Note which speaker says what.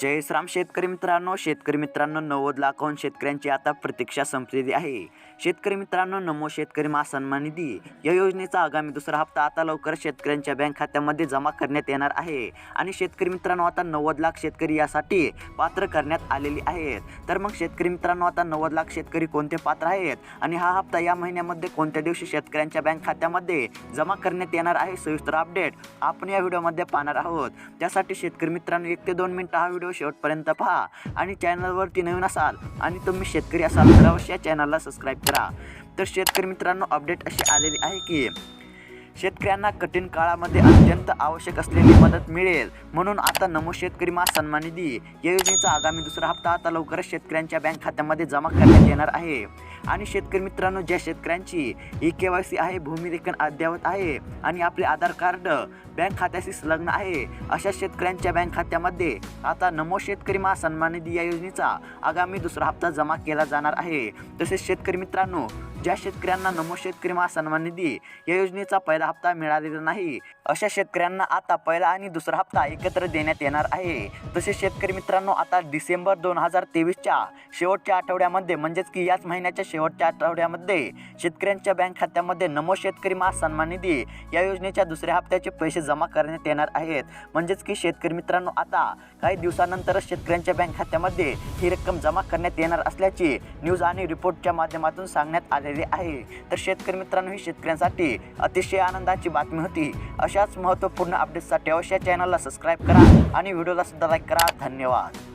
Speaker 1: जय श्राम शेतकरी मित्रांनो. शेतकरी मित्रांनो नव्वद लाखाहून शेतकऱ्यांची आता प्रतीक्षा संपलेली आहे. शेतकरी मित्रांनो नमो शेतकरी महासन्मान निधी. या योजनेचा आगामी दुसरा हप्ता आता लवकर शेतकऱ्यांच्या बँक खात्यामध्ये जमा करण्यात येणार आहे. आणि शेतकरी मित्रांनो आता नव्वद लाख शेतकरी यासाठी पात्र करण्यात आलेली आहेत. तर मग शेतकरी मित्रांनो आता नव्वद लाख शेतकरी कोणते पात्र आहेत? आणि हा हप्ता या महिन्यामध्ये कोणत्या दिवशी शेतकऱ्यांच्या बँक खात्यामध्ये जमा करण्यात येणार आहे? सविस्तर अपडेट आपण या व्हिडिओमध्ये पाहणार आहोत. त्यासाठी शेतकरी मित्रांनो एक ते दोन मिनिटं हा व्हिडिओ शेवटपर्यंत पहा आणि चॅनलवरती नवीन असाल आणि तुम्ही शेतकरी असाल तर अवश्य चॅनलला सबस्क्राईब करा. तर शेतकरी मित्रांनो अपडेट अशी आलेली आहे की शेतकऱ्यांना कठीण काळामध्ये अत्यंत आवश्यक असलेली मदत मिळेल. म्हणून आता नमो शेतकरी मा सन्मान निधी या योजनेचा आगामी दुसरा हप्ता आता लवकरच शेतकऱ्यांच्या बँक खात्यामध्ये जमा करण्यात येणार आहे. आणि शेतकरी मित्रांनो ज्या शेतकऱ्यांची ई के वाय सी आहे भूमिलेखन अद्ययावत आहे आणि आपले आधार कार्ड बँक खात्याशी संलग्न आहे अशा शेतकऱ्यांच्या बँक खात्यामध्ये आता नमो शेतकरी मा सन्मान निधी या योजनेचा आगामी दुसरा हप्ता जमा केला जाणार आहे. तसेच शेतकरी मित्रांनो ज्या शेतकऱ्यांना नमो शेतकरी महा सन्मान निधी या योजनेचा पहिला हप्ता मिळालेला नाही अशा शेतकऱ्यांना आता पहिला आणि दुसरा हप्ता एकत्र देण्यात येणार आहे. तसेच शेतकरी मित्रांनो आता डिसेंबर दोन हजार तेवीसच्या शेवटच्या आठवड्यामध्ये म्हणजेच की याच महिन्याच्या शेवटच्या आठवड्यामध्ये शेतकऱ्यांच्या बँक खात्यामध्ये नमो शेतकरी महा सन्मान निधी या योजनेच्या दुसऱ्या हप्त्याचे पैसे जमा करण्यात येणार आहेत. म्हणजेच की शेतकरी मित्रांनो आता काही दिवसानंतरच शेतकऱ्यांच्या बँक खात्यामध्ये ही रक्कम जमा करण्यात येणार असल्याची न्यूज आणि रिपोर्टच्या माध्यमातून सांगण्यात आले आलेले आहे. तर शेतकरी मित्रांनो ही शेतकऱ्यांसाठी अतिशय आनंदाची बातमी होती. अशाच महत्त्वपूर्ण अपडेट्ससाठी अवश्य चॅनलला सबस्क्राईब करा आणि व्हिडिओला सुद्धा लाईक करा. धन्यवाद.